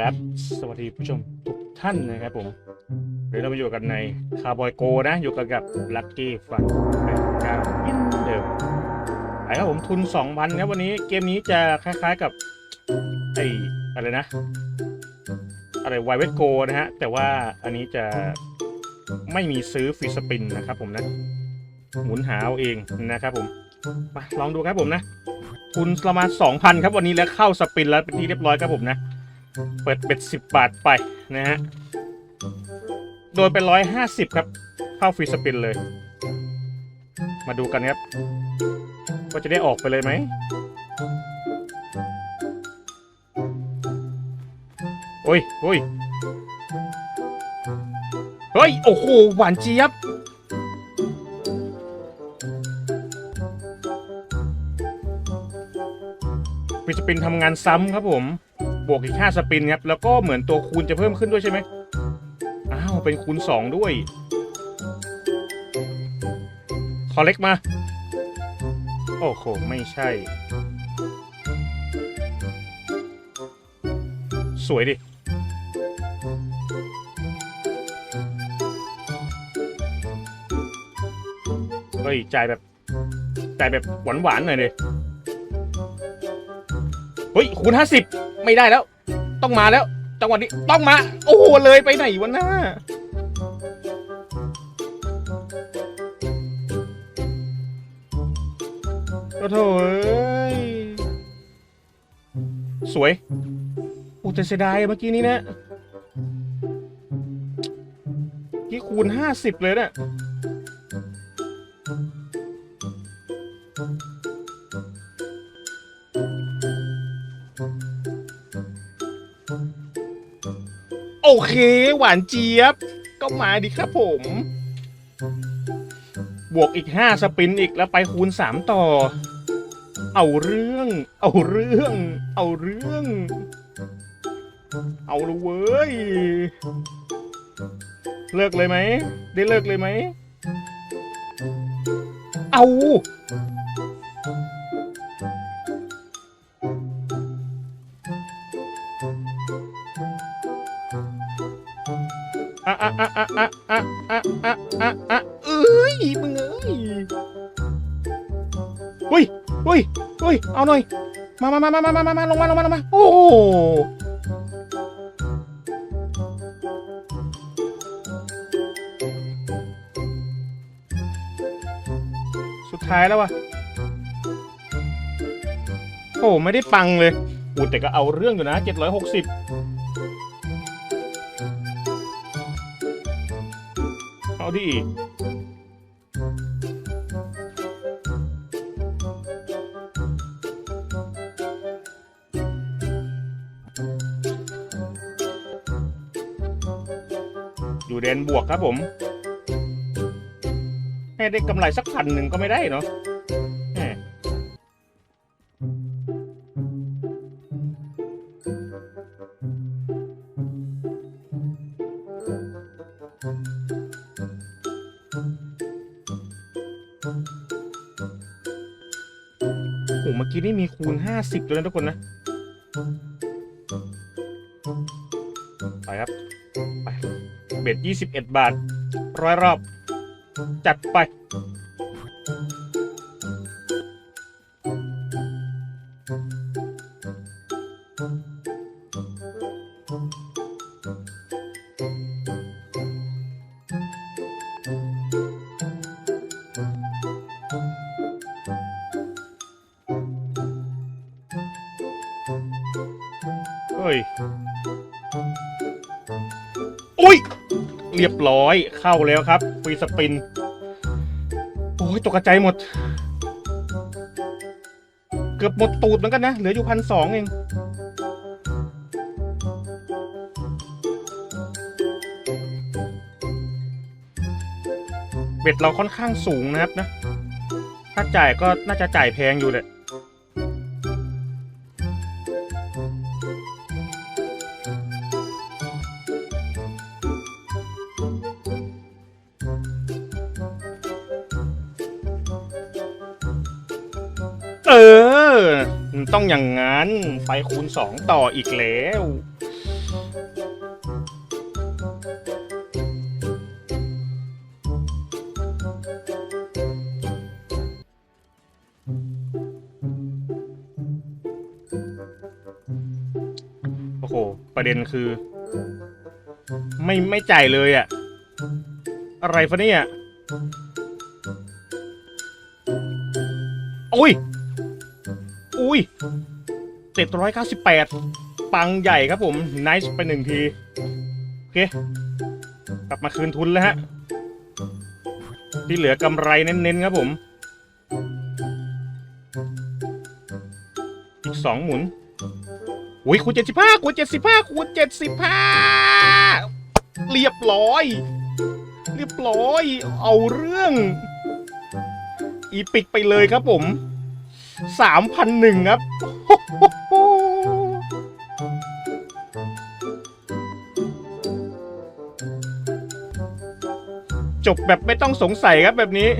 ครับ สวัสดีผู้ชมทุกท่านนะครับผมเดี๋ยวเรามาอยู่กันในคาร์บอยโกนะ อยู่กันกับลัคกี้ฟันเป็นการมินเดิมไปครับผมทุน 2,000ครับวันนี้เกมนี้จะคล้ายๆกับไอ้อะไรนะ อะไรไวเวทโกนะฮะ แต่ว่าอันนี้จะไม่มีซื้อฟรีสปินนะครับผมนะ หมุนหาเอาเองนะครับผมมาลองดูครับผมนะทุนประมาณ2,000 ครับวันนี้แล้วเข้าสปินแล้วเป็นที่เรียบร้อยครับผมนะ เปิดเป็ด10 บาทไปนะฮะ โดยเป็น 150 ครับ เข้าฟรีสปินเลย มาดูกันครับ ว่าจะได้ออกไปเลยไหม โอ้ยโอ้ยเฮ้ย โอ้โห หวานเจี๊ยบฟิสปินทำงานซ้ำครับผม บวกอีก5สปินครับแล้วก็เหมือนตัวคูณจะเพิ่มขึ้นด้วยใช่ไหมอ้าวเป็นคูณ 2 ด้วย คอเล็กมา โอ้โห ไม่ใช่ สวยดิเฮ้ยจ่ายแบบจ่ายแบบหวานๆหน่อยเลย เฮ้ยคูณห้าสิบไม่ได้แล้ว ต้องมาแล้วจังหวะนี้ต้องมา โอ้โหเลยไปไหนวะหน้าโอ้โถเอ้ยสวยโอ้แต่เสียดายเมื่อกี้นี้นะเมื่อกี้คูณห้าสิบเลยเนะโเค หวานเจี๊ยบ ก็มาดิครับผม บวกอีกห้าสปินอีกแล้วไปคูณสามต่อ เอาเรื่อง เอาเรื่อง เอาเรื่อง เอาละเว้ย เลิกเลยไหม ได้เลิกเลยไหม เอา อะอะอะอะอะอะอะอะอะอะเอ้ยมึงเอ้ยเฮ้ยเฮ้ยเฮ้ยเอาหน่อย มามามามามามามาลงมาลงมาลงมาโอ้โหสุดท้ายแล้ววะโอ้ไม่ได้ปังเลยอูแต่ก็เอาเรื่องอยู่นะ 760 เอาดิอยู่เดนบวกครับผม ให้ได้กำไรสักพันหนึ่งก็ไม่ได้เนาะ แหมโหเมื่อกี้นี่มีคูณห้าสิบด้วยนะทุกคนนะ ไปครับ ไป เบ็ดยี่สิบเอ็ดบาท ร้อยรอบ จัดไป ฮ้ยอุ้ย เรียบร้อยเข้าแล้วครับฟรีสปิน โอ้ยตกใจหมด เกือบหมดตูดเหมือนกันนะ เหลืออยู่พันสองเองเบ็ดเราค่อนข้างสูงนะครับนะ ถ้าจ่ายก็น่าจะจ่ายแพงอยู่แหละ เออ ต้องอย่างนั้น ไปคูณสองต่ออีกแล้ว โอ้โห ประเด็นคือ ไม่ไม่จ่ายเลยอะอะไรฟะเนี่ย โอ้ย อุ้ยเจ็ดร้อยเก้าสิบแปดปังใหญ่ครับผมไนซ์ไปหนึ่งที โอเค กลับมาคืนทุนแล้วฮะ ที่เหลือกำไรเน้นๆครับผม อีกสองหมุนอุ้ยคูณเจ็ดสิบห้าคูณเจ็ดสิบห้าคูณเจ็ดสิบห้าเรียบร้อย เรียบร้อย เอาเรื่อง อีปิกไปเลยครับผม สามพันหนึ่งครับ จบแบบไม่ต้องสงสัยครับแบบนี้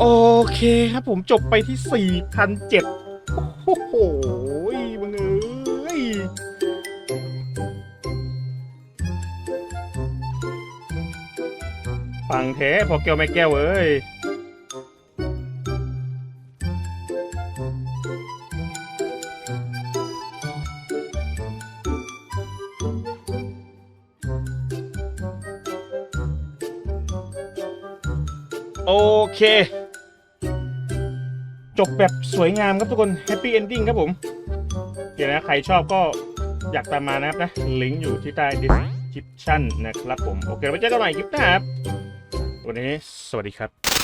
โอเคครับผมจบไปที่4,007โอ้โหมึงเอ้ยฟังแท้พอแก้วไม่แก้วเอ้ย โอเค จบแบบสวยงามครับทุกคนแฮปปี้เอนดิ้งครับผม เดี๋ยวนะ ใครชอบก็อยากตามมานะครับนะ ลิงก์อยู่ที่ใต้ description นะครับผม โอเคไว้เจอกันใหม่คลิปหน้าครับวันนี้สวัสดีครับ